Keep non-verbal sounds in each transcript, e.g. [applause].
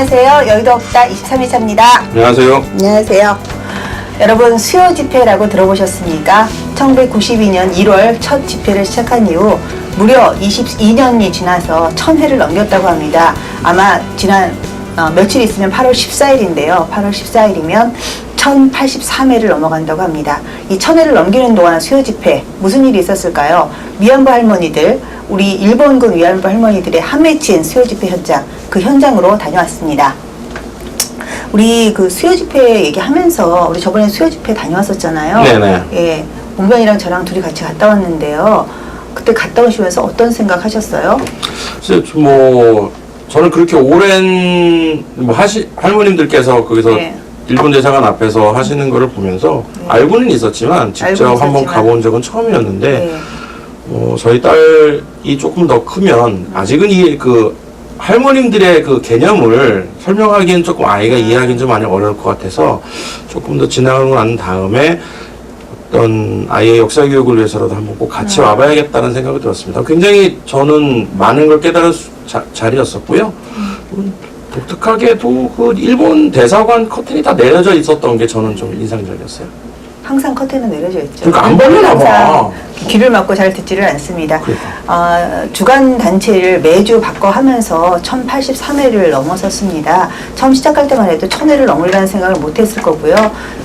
안녕하세요. 여의도 없다 23일차입니다. 안녕하세요. 안녕하세요. 여러분 수요 집회라고 들어보셨습니까? 1992년 1월 첫 집회를 시작한 이후 무려 22년이 지나서 1000회를 넘겼다고 합니다. 아마 지난 어, 며칠 있으면 8월 14일인데요. 8월 14일이면 1083회를 넘어간다고 합니다. 이 1000회를 넘기는 동안 수요 집회 무슨 일이 있었을까요? 위안부 할머니들, 우리 일본군 위안부 할머니들의 한맺힌 수요 집회 현장, 그 현장으로 다녀왔습니다. 우리 그 수요 집회 얘기하면서 우리 저번에 수요 집회 다녀왔었잖아요. 네네. 예, 봉변이랑 저랑 둘이 같이 갔다 왔는데요. 그때 갔다 오시면서 어떤 생각 하셨어요? 글쎄, 뭐 저는 그렇게 오랜 뭐 하시 할머님들께서 거기서 네. 일본 대사관 앞에서 하시는 거를 보면서 알고는 있었지만 직접 알고는 한번 있었지만. 가본 적은 처음이었는데 네. 어, 저희 딸이 조금 더 크면 아직은 이 그 할머님들의 그 개념을 설명하기엔 조금 아이가 이해하기는 좀 많이 어려울 것 같아서 조금 더 지나가고 난 다음에 어떤 아이의 역사 교육을 위해서라도 한번 꼭 같이 와봐야겠다는 생각이 들었습니다. 굉장히 저는 많은 걸 깨달은 수- 자, 자리였었고요. 음, 독특하게도 그 일본 대사관 커튼이 다 내려져 있었던 게 저는 좀 인상적이었어요. 항상 커튼은 내려져 있죠. 그러니까 안 벌리나 봐. 항상 귀를 막고 잘 듣지를 않습니다. 그러니까. 아, 주간 단체를 매주 바꿔 하면서 1083회를 넘어섰습니다. 처음 시작할 때만 해도 1000회를 넘으려는 생각을 못 했을 거고요.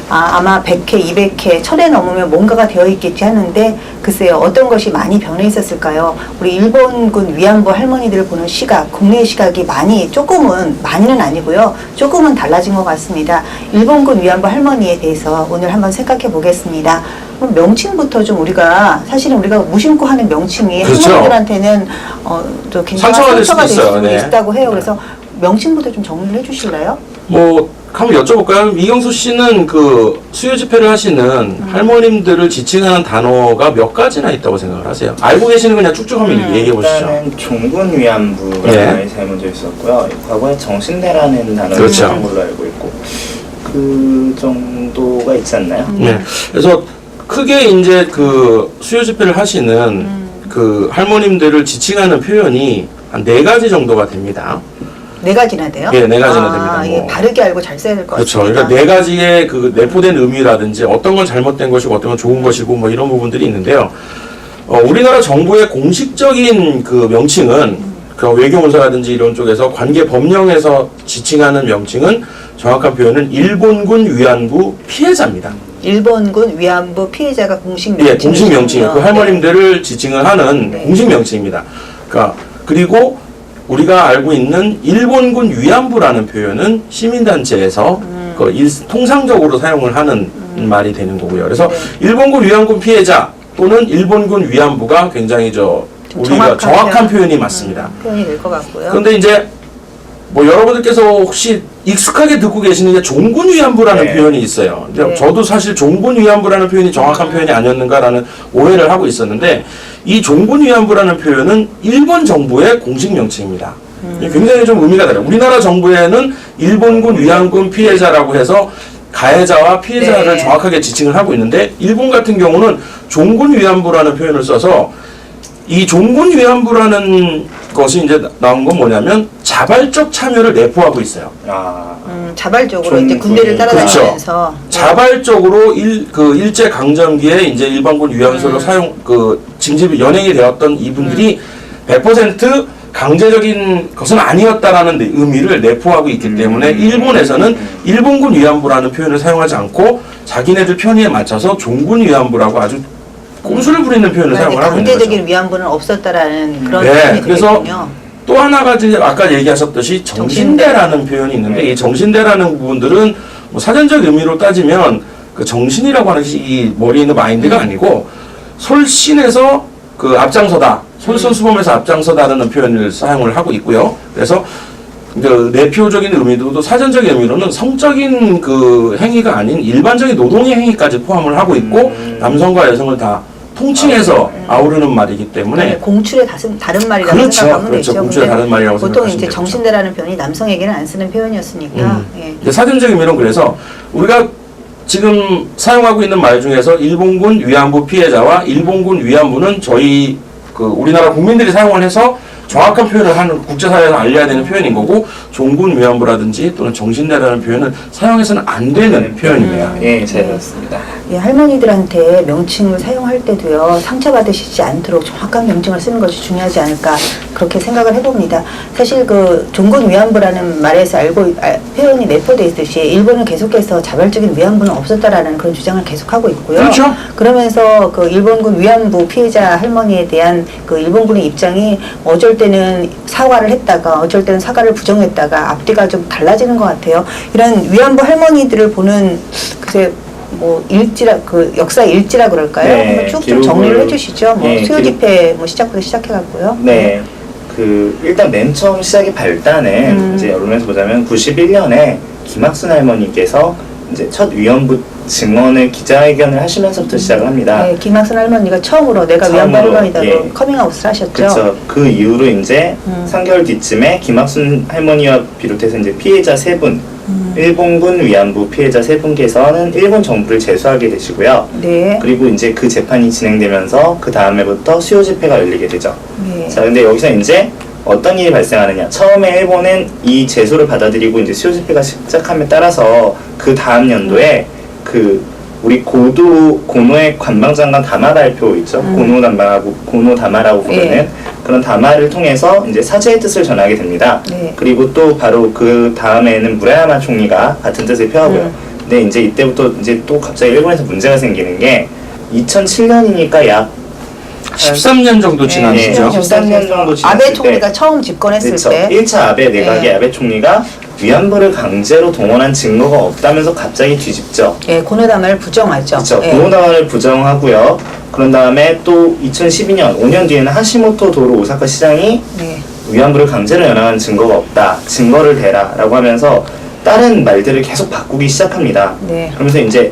아, 아마 100회, 200회, 1000회 넘으면 뭔가가 되어 있겠지 하는데 글쎄요. 어떤 것이 많이 변해 있었을까요? 우리 일본군 위안부 할머니들을 보는 시각, 국내의 시각이 많이 조금은 많이는 아니고요. 조금은 달라진 것 같습니다. 일본군 위안부 할머니에 대해서 오늘 한번 생각해 보겠습니다. 그럼 명칭부터 좀 우리가 사실은 우리가 무심코 하는 명칭이 그렇죠. 할머니들한테는 어, 또 굉장히 상처가 될 상처가 수도 될 있어요. 수도 네. 있다고 해요. 그래서 명칭부터 좀 정리를 해주실래요? 뭐 한번 여쭤볼까요? 이경수 씨는 그 수요 집회를 하시는 음. 할머님들을 지칭하는 단어가 몇 가지나 있다고 생각을 하세요? 알고 계시는 거 그냥 쭉쭉 한번 음. 얘기해 보시죠. 일단은 종군 위안부라는 예. 말이 제일 먼저 있었고요. 과거에 정신대라는 단어를 그렇죠. 걸로 알고 있고 그 정도가 있지 않나요? 네. 그래서 크게 이제 그 수요 집회를 하시는 음. 그 할머님들을 지칭하는 표현이 한 네 가지 정도가 됩니다. 네 가지나 돼요? 예, 네 가지나 아, 됩니다. 이게 뭐. 바르게 알고 잘 써야 될 것 그렇죠. 같습니다. 그러니까 네 가지의 그 내포된 의미라든지 어떤 건 잘못된 것이고 어떤 건 좋은 것이고 뭐 이런 부분들이 있는데요. 어, 우리나라 정부의 공식적인 그 명칭은 그 외교문서라든지 이런 쪽에서 관계 법령에서 지칭하는 명칭은 정확한 표현은 일본군 위안부 피해자입니다. 일본군 위안부 피해자가 공식 예, 명칭. 공식 명칭이에요. 그 할머님들을 지칭을 하는 네. 공식 명칭입니다. 그러니까 그리고 우리가 알고 있는 일본군 위안부라는 표현은 시민단체에서 음. 그 일- 통상적으로 사용을 하는 말이 되는 거고요. 그래서 네. 일본군 위안군 피해자 또는 일본군 위안부가 굉장히 저좀 우리가 정확한 정확한, 표현. 표현 이 맞습니다. 음, 표현이 될 것 같고요. 그런데 이제 뭐 여러분들께서 혹시 익숙하게 듣고 계시는 게 종군 위안부라는 네. 표현이 있어요. 근데 네. 저도 사실 종군 위안부라는 표현이 정확한 표현이 아니었는가라는 오해를 하고 있었는데 이 종군 위안부라는 표현은 일본 정부의 공식 명칭입니다. 음. 굉장히 좀 의미가 달라요. 우리나라 정부에는 일본군 위안군 피해자라고 해서 가해자와 피해자를 네. 정확하게 지칭을 하고 있는데 일본 같은 경우는 종군 위안부라는 표현을 써서 이 종군 위안부라는 것이 이제 나온 건 뭐냐면 자발적 참여를 내포하고 있어요. 아, 음, 자발적으로 좀 이제 군대를 그- 따라다니면서 자발적으로 일, 그 일제 강점기에 이제 일반군 위안소로 음. 사용 그 징집이 연행이 되었던 이분들이 100% 강제적인 것은 아니었다라는 내- 의미를 내포하고 있기 음. 때문에 일본에서는 일본군 위안부라는 표현을 사용하지 않고 자기네들 편의에 맞춰서 종군 위안부라고 아주 꼼수를 부리는 표현을 이제 사용을 하고 있는 거죠. 강제적인 위안부는 없었다라는 그런 네, 표현이 그래서 되겠군요. 또 하나가 이제 아까 얘기하셨듯이 정신대라는 표현이 있는데 네. 이 정신대라는 부분들은 뭐 사전적 의미로 따지면 그 정신이라고 하는 것이 이 머리에 있는 마인드가 아니고 솔신에서 그 앞장서다 솔선수범에서 앞장서다라는 표현을 사용을 하고 있고요. 그래서 그 내표적인 의미도 사전적 의미로는 성적인 그 행위가 아닌 일반적인 노동의 행위까지 포함을 하고 있고 음. 남성과 여성을 다 통칭해서 아우르는 말이기 때문에 네, 공출의 다른, 다른 말이라고 그렇죠. 생각하면 그렇죠. 되죠. 공출의 근데 다른 말이라고 보통 생각하시면 이제 되죠. 정신대라는 표현이 남성에게는 안 쓰는 표현이었으니까 음. 예. 이제 사전적 의미는 그래서 우리가 지금 사용하고 있는 말 중에서 일본군 위안부 피해자와 일본군 위안부는 저희 그 우리나라 국민들이 사용을 해서 정확한 표현을 하는 국제사회에서 알려야 되는 표현인 거고 종군 위안부라든지 또는 정신대라는 표현은 사용해서는 안 되는 표현입니다. 예, 잘 들었습니다. 예, 할머니들한테 명칭을 사용할 때도요 상처받으시지 않도록 정확한 명칭을 쓰는 것이 중요하지 않을까 그렇게 생각을 해봅니다. 사실 그 종군 위안부라는 말에서 알고 있- 아, 표현이 내포돼 있듯이 일본은 계속해서 자발적인 위안부는 없었다라는 그런 주장을 계속하고 있고요. 그렇죠. 그러면서 그 일본군 위안부 피해자 할머니에 대한 그 일본군의 입장이 어쩔 때는 사과를 했다가 어쩔 때는 사과를 부정했다가 앞뒤가 좀 달라지는 것 같아요. 이런 위안부 할머니들을 보는 글쎄 뭐 일지라 그 역사 일지라 그럴까요? 네, 한번 쭉 좀 정리를 해주시죠. 뭐 예, 수요 집회 뭐 시작부터 시작해갖고요. 네. 그 일단 맨 처음 시작의 발단은 음. 이제 언론에서 보자면 91년에 김학순 할머니께서 이제 첫 위안부 증언을 기자회견을 하시면서부터 시작을 합니다. 네, 김학순 할머니가 처음으로 내가 위안부 처음으로, 할머니다고 예. 커밍아웃을 하셨죠. 그렇죠. 그 이후로 이제 음. 3개월 뒤쯤에 김학순 할머니와 비롯해서 이제 피해자 세 분, 음. 일본군 위안부 피해자 세 분께서는 일본 정부를 제소하게 되시고요. 네. 그리고 이제 그 재판이 진행되면서 그 다음에부터 수요 집회가 열리게 되죠. 네. 자, 근데 여기서 이제 어떤 일이 발생하느냐. 처음에 일본은 이 제소를 받아들이고 이제 수요 집회가 시작함에 따라서 그 다음 연도에 그 우리 고도 고노의 관방장관 담화 발표 있죠. 음. 고노 담화라고 고노 담화라고 부르는 예. 그런 담화를 통해서 이제 사죄의 뜻을 전하게 됩니다. 네. 그리고 또 바로 그 다음에는 무라야마 총리가 같은 뜻을 표하고요. 음. 근데 이제 이때부터 이제 또 갑자기 일본에서 문제가 생기는 게 2007년이니까 약 13년 정도 지난 예, 시죠. 13년 정도 지났을 아베 때. 총리가 처음 집권했을 그렇죠. 때 1차 아베 내각의 네. 아베 총리가 위안부를 강제로 동원한 증거가 없다면서 갑자기 뒤집죠. 예, 고노담을 부정하죠. 그렇죠. 예. 고노다와를 부정하고요. 그런 다음에 또 2012년 5년 뒤에는 하시모토 도로 오사카 시장이 네. 위안부를 강제로 연행한 증거가 없다. 증거를 대라라고 하면서 다른 말들을 계속 바꾸기 시작합니다. 네. 그러면서 이제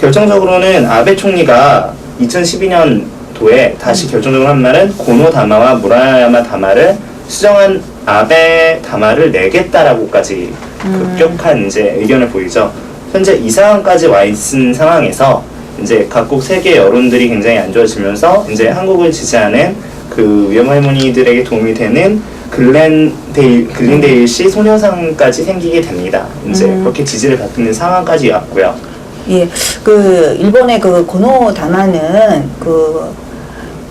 결정적으로는 아베 총리가 2012년 도에 다시 결정적으로 한 말은 고노 다마와 무라야마 다마를 수정한 아베 다마를 내겠다라고까지 급격한 이제 의견을 보이죠. 현재 이 상황까지 와 있는 상황에서 이제 각국 세계 여론들이 굉장히 안 좋아지면서 이제 한국을 지지하는 그 위험 할머니들에게 도움이 되는 글렌데일 글린데일시 소녀상까지 생기게 됩니다. 이제 음. 그렇게 지지를 받는 상황까지 왔고요. 예, 그 일본의 그 고노 다마는 그,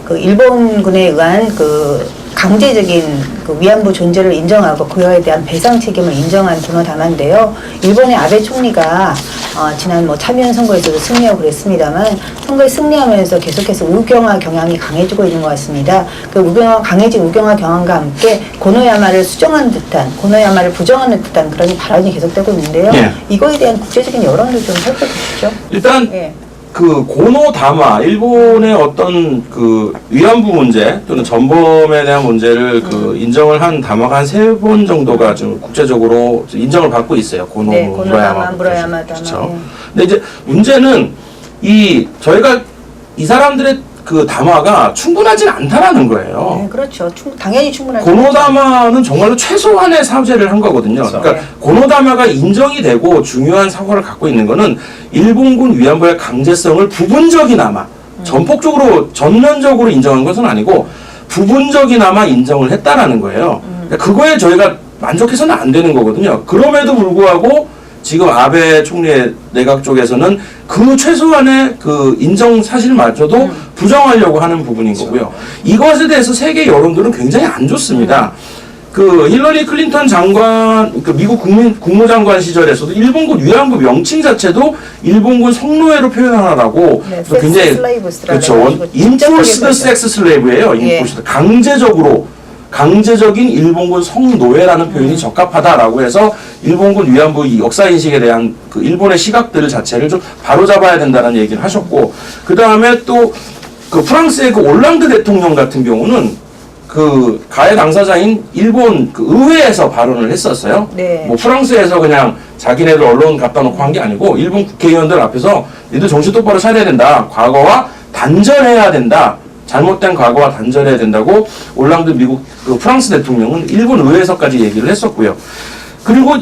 그 일본군에 의한 그 강제적인 그 위안부 존재를 인정하고 그에 대한 배상 책임을 인정한 고노 다마인데요. 일본의 아베 총리가 어, 지난 뭐 참여연 선거에서도 승리하고 그랬습니다만 선거에 승리하면서 계속해서 우경화 경향이 강해지고 있는 것 같습니다. 그 우경화 강해진 우경화 경향과 함께 고노야마를 수정한 듯한 고노야마를 부정하는 듯한 그런 발언이 계속되고 있는데요. 예. 이거에 대한 국제적인 여론을 좀 살펴보시죠. 일단 예. 그 고노 다마 일본의 어떤 그 위안부 문제 또는 전범에 대한 문제를 그 음. 인정을 한 다마가 한 세 번 정도가 좀 국제적으로 인정을 받고 있어요. 고노 네, 고노 다마, 무라야마 다마, 그렇죠. 예. 근데 이제 문제는 이 저희가 이 사람들의 그 담화가 충분하진 않다라는 거예요. 네, 그렇죠. 충, 당연히 충분하죠. 고노다마는 정말로 최소한의 사죄를 한 거거든요. 그렇죠. 그러니까 고노다마가 인정이 되고 중요한 사과를 갖고 있는 거는 일본군 위안부의 강제성을 부분적이나마 전폭적으로 전면적으로 인정한 것은 아니고 부분적이나마 인정을 했다라는 거예요. 그러니까 그거에 저희가 만족해서는 안 되는 거거든요. 그럼에도 불구하고 지금 아베 총리의 내각 쪽에서는 그 최소한의 그 인정 사실마저도 부정하려고 하는 부분인 거고요. 이것에 대해서 세계 여론들은 굉장히 안 좋습니다. 그 힐러리 클린턴 장관, 그 미국 국민, 국무장관 시절에서도 일본군 위안부 명칭 자체도 일본군 성노예로 표현하라고 네, 또 굉장히 그렇죠. 인포스드. 섹스 슬레이브예요. 예. 인포스드 강제적으로 강제적인 일본군 성노예라는 표현이 음. 적합하다라고 해서 일본군 위안부 이 역사 인식에 대한 그 일본의 시각들 자체를 좀 바로잡아야 된다는 얘기를 하셨고 그 다음에 또 그 프랑스의 그 올랑드 대통령 같은 경우는 그 가해 당사자인 일본 그 의회에서 발언을 했었어요. 네. 뭐 프랑스에서 그냥 자기네들 언론 갖다 놓고 한 게 아니고 일본 국회의원들 앞에서 니들 정신 똑바로 차려야 된다. 과거와 단절해야 된다. 잘못된 과거와 단절해야 된다고 올랑드 미국 그 프랑스 대통령은 일본 의회에서까지 얘기를 했었고요. 그리고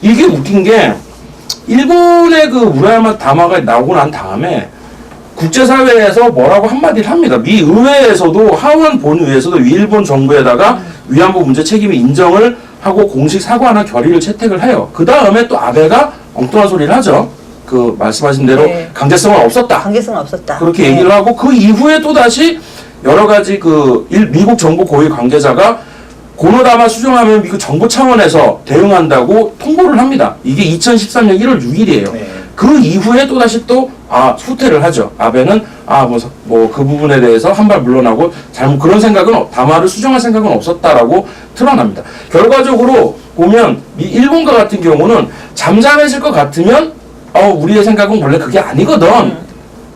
이게 웃긴 게 일본의 그 무라야마 다마가 나오고 난 다음에 국제사회에서 뭐라고 한마디를 합니다. 미 의회에서도 하원 본의회에서도 일본 정부에다가 위안부 문제 책임을 인정을 하고 공식 사과나 결의를 채택을 해요. 그 다음에 또 아베가 엉뚱한 소리를 하죠. 그 말씀하신 대로 네. 강제성은 없었다. 관계성은 없었다. 그렇게 네. 얘기를 하고 그 이후에 또 다시 여러 가지 그 일- 미국 정부 고위 관계자가 고노다마 수정하면 미국 정부 차원에서 대응한다고 통보를 합니다. 이게 2013년 1월 6일이에요. 네. 그 이후에 또 다시 또 아 후퇴를 하죠. 아베는 아뭐 그 부분에 대해서 한 발 물러나고 잘못 그런 생각은 없- 다마를 수정할 생각은 없었다라고 드러납니다. 결과적으로 보면 이 일본과 같은 경우는 잠잠해질 것 같으면 어 우리의 생각은 원래 그게 아니거든.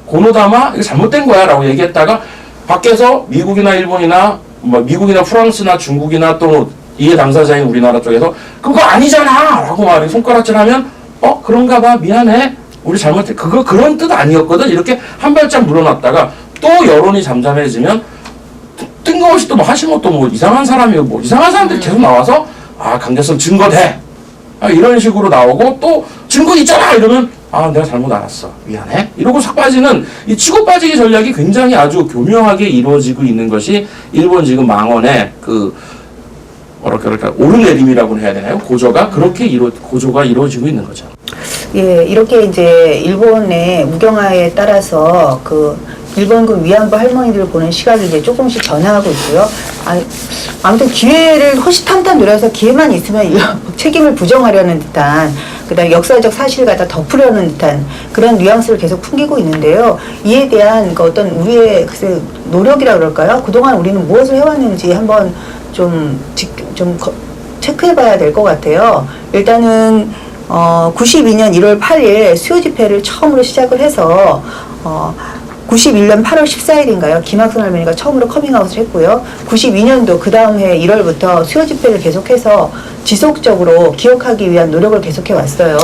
고노다마 이거 잘못된 거야라고 얘기했다가 밖에서 미국이나 일본이나 뭐 미국이나 프랑스나 중국이나 또 이해 당사자인 우리나라 쪽에서 그거 아니잖아라고 말이 손가락질하면 어 그런가 봐 미안해. 우리 잘못해. 그거 그런 뜻 아니었거든. 이렇게 한 발짝 물러났다가 또 여론이 잠잠해지면 뜬금없이 또 뭐 하시모또 뭐 이상한 사람이고 뭐 이상한 사람들이 계속 나와서 아 강제성 증거돼. 아, 이런 식으로 나오고 또 증거 있잖아 이러면 아 내가 잘못 알았어 미안해 이러고 싹 빠지는 이 치고 빠지기 전략이 굉장히 아주 교묘하게 이루어지고 있는 것이 일본 지금 망원의 그 뭐랄까 그럴까 오르내림이라고 해야 되나요 고조가 그렇게 이루 고조가 이루어지고 있는 거죠. 예, 이렇게 이제 일본의 우경화에 따라서 그 일본군 위안부 할머니들을 보는 시각이 이제 조금씩 변화하고 있고요. 아, 아무튼 기회를 호시탐탐 노려서 기회만 있으면 이 [laughs] 책임을 부정하려는 듯한 그다음 에 역사적 사실을 갖다 덮으려는 듯한 그런 뉘앙스를 계속 풍기고 있는데요. 이에 대한 그 어떤 우리의 글쎄 노력이라 그럴까요? 그동안 우리는 무엇을 해왔는지 한번 좀, 직- 좀 거- 체크해 봐야 될 것 같아요. 일단은 어, 92년 1월 8일 수요 집회를 처음으로 시작을 해서 어, 91년 8월 14일인가요? 김학선 할머니가 처음으로 커밍아웃을 했고요. 92년도 그 다음 해 1월부터 수요 집회를 계속해서 지속적으로 기억하기 위한 노력을 계속해 왔어요.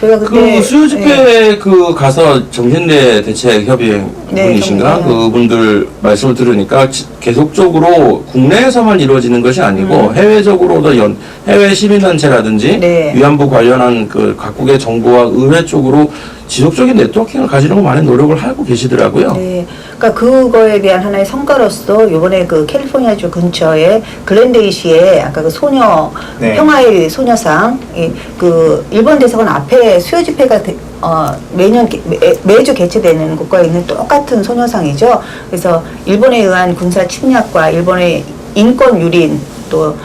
저희가 그때 그 수요 예, 집회 그 가서 정신대 대책 협의회 네, 분이신가 정- 그분들 말씀을 들으니까 지- 계속적으로 국내에서만 이루어지는 것이 아니고 해외적으로도 연 해외 시민단체라든지 음. 네. 위안부 관련한 그 각국의 정부와 의회 쪽으로 지속적인 네트워킹을 가지려고 많은 노력을 하고 계시더라고요. 네, 그러니까 그거에 대한 하나의 성과로서 이번에 그 캘리포니아 주 근처에 글렌데이시에 아까 그 소녀 네. 평화의 소녀상 이, 그 일본 대사관 앞에 수요 집회가 대- 어, 매년 개- 매, 매주 개최되는 곳과 있는 똑같은 소녀상이죠. 그래서 일본에 의한 군사 침략과 일본의 인권 유린 또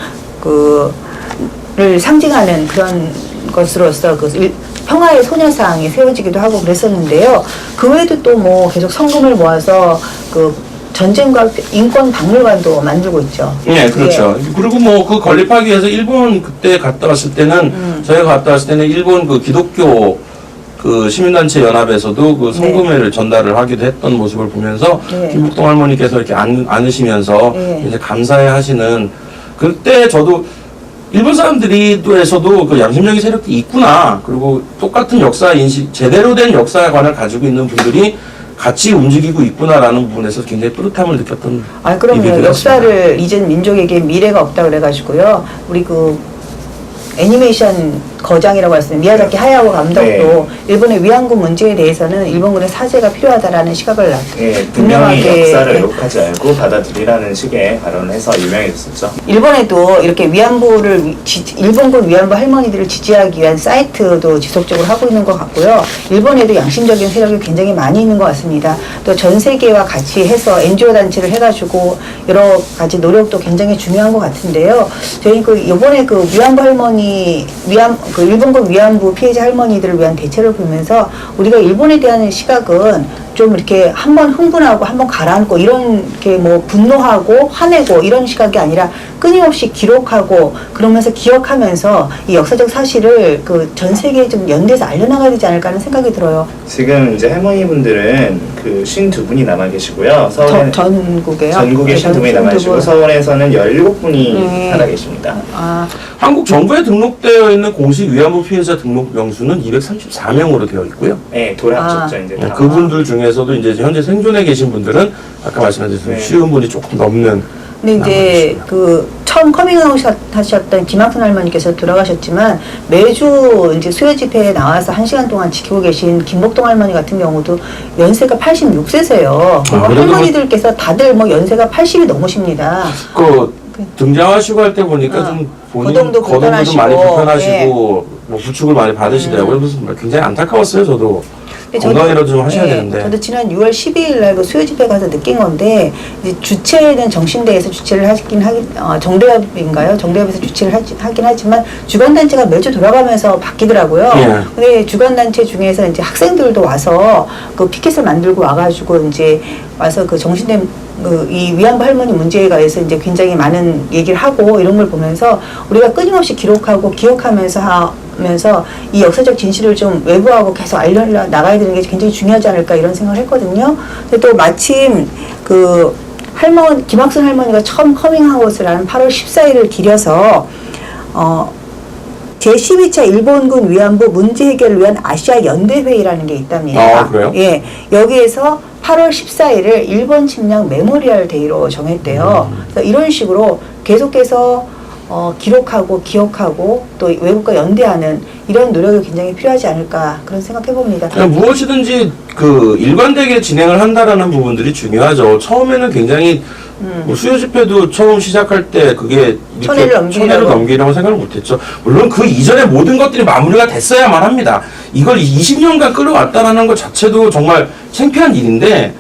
그를 상징하는 그런 것으로서 그 일- 평화의 소녀상이 세워지기도 하고 그랬었는데요. 그 외에도 또 뭐 계속 성금을 모아서 그 전쟁과 인권 박물관도 만들고 있죠. 네, 그렇죠. 그리고 뭐 그 건립하기 위해서 일본 그때 갔다 왔을 때는 음. 저희가 갔다 왔을 때는 일본 그 기독교 그 시민단체 연합에서도 그 성금회를 전달을 하기도 했던 모습을 보면서 네. 김북동 할머니께서 이렇게 안, 안으시면서 네. 이제 감사해 하시는 그때 저도 일본 사람들이에서도 그 양심적인 세력이 있구나. 그리고 똑같은 역사 인식, 제대로 된 역사관을 가지고 있는 분들이 같이 움직이고 있구나라는 부분에서 굉장히 뿌듯함을 느꼈던 아, 그럼요. 역사를 잊은 민족에게 미래가 없다 그래가지고요. 우리 그 애니메이션 거장이라고 했어요. 미야자키 하야오 감독도 네. 일본의 위안부 문제에 대해서는 일본군의 사죄가 필요하다라는 시각을 나- 예, 분명히 분명하게 역사를 네. 왜곡하지 말고 받아들이라는 식의 발언을 해서 유명해졌었죠. 일본에도 이렇게 위안부를 위- 지- 일본군 위안부 할머니들을 지지하기 위한 사이트도 지속적으로 하고 있는 것 같고요. 일본에도 양심적인 세력이 굉장히 많이 있는 것 같습니다. 또 전 세계와 같이 해서 NGO 단체를 해가지고 여러 가지 노력도 굉장히 중요한 것 같은데요. 저희 그 이번에 그 위안부 할머니 위안 그 일본군 위안부 피해자 할머니들을 위한 대책을 보면서 우리가 일본에 대한 시각은 좀 이렇게 한번 흥분하고 한번 가라앉고 이런 게 뭐 분노하고 화내고 이런 시각이 아니라 끊임없이 기록하고 그러면서 기억하면서 이 역사적 사실을 그 전 세계에 좀 연대해서 알려나가야 되지 않을까 하는 생각이 들어요. 지금 이제 할머니분들은 그 52분이 남아 계시고요. 서울에 전, 전국에요. 전국에 네, 52분이 남아 계시고 52분. 서울에서는 17분이 네. 살아 계십니다. 아, 한국 정부에 등록되어 있는 공식 위안부 피해자 등록 명수는 234명으로 되어 있고요. 네, 돌합쳤죠 아. 이제 네, 다. 그분들 중에서도 이제 현재 생존해 계신 분들은 아까 말씀하신 네. 쉬운 분이 조금 넘는 근데 이제. 그 처음 커밍아웃 하셨던 김학순 할머니께서 돌아가셨지만 매주 이제 수요 집회에 나와서 한 시간 동안 지키고 계신 김복동 할머니 같은 경우도 연세가 86세세요. 아, 그래도 할머니들께서 다들 뭐 연세가 80이 넘으십니다. 그 등장하시고 할 때 보니까 어. 좀 본인 거동도 거동도 불편하시고, 많이 불편하시고 예. 뭐 부축을 많이 받으시더라고요. 그래서 굉장히 안타까웠어요. 저도 건강이라도 좀 하셔야 예, 되는데. 저도 지난 6월 12일 날 그 수요 집회 가서 느낀 건데 이제 주체는 정신대에서 주최를 하긴 하긴 어, 정대협인가요? 정대협에서 주최를 하지, 하긴 하지만 주간 단체가 매주 돌아가면서 바뀌더라고요. 예. 근데 주간 단체 중에서 이제 학생들도 와서 그 피켓을 만들고 와가지고 이제 와서 그 정신대 그이 위안부 할머니 문제에 관해서 이제 굉장히 많은 얘기를 하고 이런 걸 보면서 우리가 끊임없이 기록하고 기억하면서 하 면서 이 역사적 진실을 좀 외부하고 계속 알려 나가야 되는 게 굉장히 중요하지 않을까 이런 생각을 했거든요. 근데 또 마침 그 할머니 김학순 할머니가 처음 커밍아웃을 한 8월 14일을 기려서 어 제12차 일본군 위안부 문제 해결을 위한 아시아 연대회의라는 게 있답니다. 아, 그래요? 예. 여기에서 8월 14일을 일본 침략 메모리얼 데이로 정했대요. 음. 이런 식으로 계속해서 어, 기록하고 기억하고 또 외국과 연대하는 이런 노력이 굉장히 필요하지 않을까 그런 생각해 봅니다. 무엇이든지 그 일관되게 진행을 한다라는 부분들이 중요하죠. 처음에는 굉장히 뭐 수요 집회도 처음 시작할 때 그게 이렇게 음. 천회를 넘기려고. 천회를 넘기려고 생각을 못했죠. 물론 그 이전에 모든 것들이 마무리가 됐어야만 합니다. 이걸 20년간 끌어왔다라는 것 자체도 정말 창피한 일인데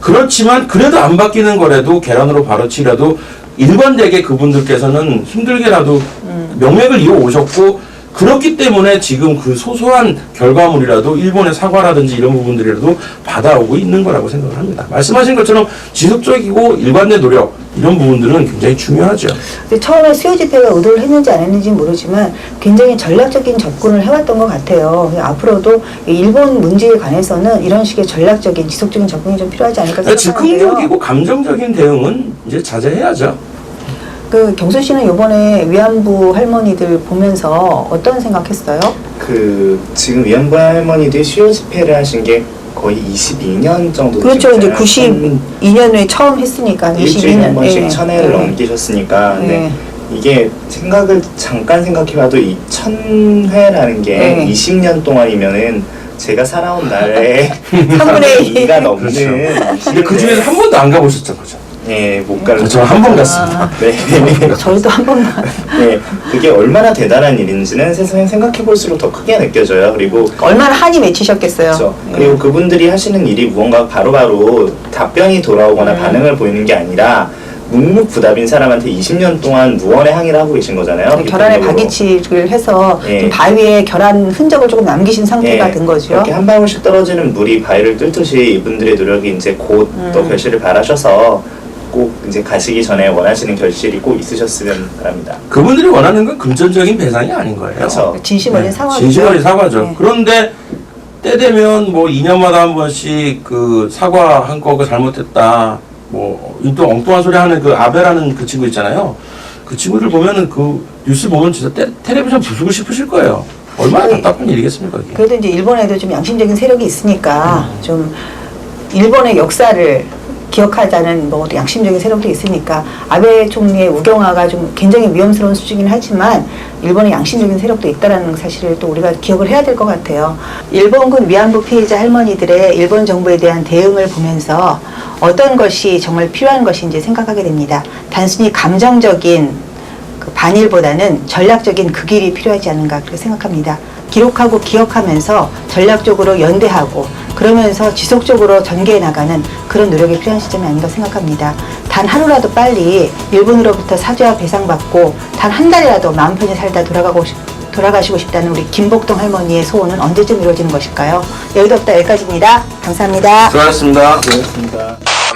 그렇지만 그래도 안 바뀌는 거라도 계란으로 바로 치라도 일관되게 그분들께서는 힘들게라도 음. 명맥을 이어 오셨고 그렇기 때문에 지금 그 소소한 결과물이라도 일본의 사과라든지 이런 부분들이라도 받아오고 있는 거라고 생각을 합니다. 말씀하신 것처럼 지속적이고 일관된 노력 이런 부분들은 굉장히 중요하죠. 처음에 수요 집회가 의도를 했는지 안 했는지 모르지만 굉장히 전략적인 접근을 해왔던 것 같아요. 앞으로도 이 일본 문제에 관해서는 이런 식의 전략적인 지속적인 접근이 좀 필요하지 않을까 그러니까 생각하는데요. 즉흥적이고 감정적인 대응은 이제 자제해야죠. 그 경수 씨는 이번에 위안부 할머니들 보면서 어떤 생각했어요? 그 지금 위안부 할머니들이 수요 집회를 하신 게 거의 22년 정도 그렇죠. 이제 되잖아요. 92년 후에 처음 했으니까 일주일에 22년. 한 번씩 예. 천 회를 예. 넘기셨으니까 예. 네. 이게 생각을 잠깐 생각해봐도 이 천회라는 게 네. 20년 동안이면은 제가 살아온 날에 3분의 2. 2가 넘는 그렇죠. 근데 그 중에서 한 번도 안 가보셨죠, 그죠? 예, 못 가는 저는 한번 갔습니다. 네. 저희도 한 번만. 네, 그게 얼마나 대단한 일인지는 세상에 생각해 볼수록 더 크게 느껴져요. 그리고 얼마나 한이 맺히셨겠어요. 그렇죠. 예. 그리고 그분들이 하시는 일이 무언가 바로바로 답변이 돌아오거나 음. 반응을 보이는 게 아니라 묵묵부답인 사람한테 20년 동안 무언의 항의를 하고 계신 거잖아요. 네, 결안에. 박이치를 해서 예. 좀 바위에 결안 흔적을 조금 남기신 상태가 예, 된 거죠. 이렇게 한 방울씩 떨어지는 물이 바위를 뚫듯이 이분들의 노력이 이제 곧또 음. 결실을 발하셔서 꼭 이제 가시기 전에 원하시는 결실이 꼭 있으셨으면 바랍니다. 그분들이 원하는 건 금전적인 배상이 아닌 거예요. 그렇죠. 진심 어린 사과죠. 진심 어린 사과죠. 네. 그런데 때 되면 뭐 2년마다 한 번씩 그 사과한 거가 잘못했다. 뭐 또 엉뚱한 소리 하는 그 아베라는 그 친구 있잖아요. 그 친구들 보면은 그 뉴스 보면 진짜 테, 텔레비전 부수고 싶으실 거예요. 얼마나 네. 답답한 일이겠습니까, 그게. 그래도 이제 일본에도 좀 양심적인 세력이 있으니까 좀 일본의 역사를 기억하자는 뭐 양심적인 세력도 있으니까 아베 총리의 우경화가 좀 굉장히 위험스러운 수준이긴 하지만 일본의 양심적인 세력도 있다라는 사실을 또 우리가 기억을 해야 될 것 같아요. 일본군 위안부 피해자 할머니들의 일본 정부에 대한 대응을 보면서 어떤 것이 정말 필요한 것인지 생각하게 됩니다. 단순히 감정적인 그 반일보다는 전략적인 그 길이 필요하지 않은가 그렇게 생각합니다. 기록하고 기억하면서 전략적으로 연대하고 그러면서 지속적으로 전개해 나가는 그런 노력이 필요한 시점이 아닌가 생각합니다. 단 하루라도 빨리 일본으로부터 사죄와 배상받고 단 한 달이라도 마음 편히 살다 돌아가고 싶, 돌아가시고 싶다는 우리 김복동 할머니의 소원은 언제쯤 이루어지는 것일까요? 여의도 없다 여기까지입니다. 감사합니다. 수고하셨습니다.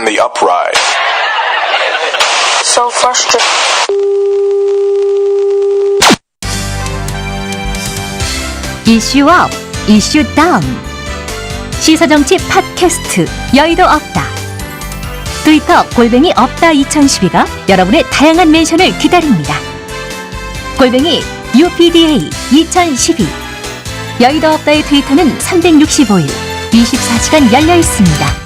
the uprise. so frustrated. 이슈업, 이슈 다운. 시사정치 팟캐스트 여의도 없다. 트위터 골뱅이 없다 2012가 여러분의 다양한 멘션을 기다립니다. 골뱅이 UPDA 2012 여의도 없다의 트위터는 365일 24시간 열려 있습니다.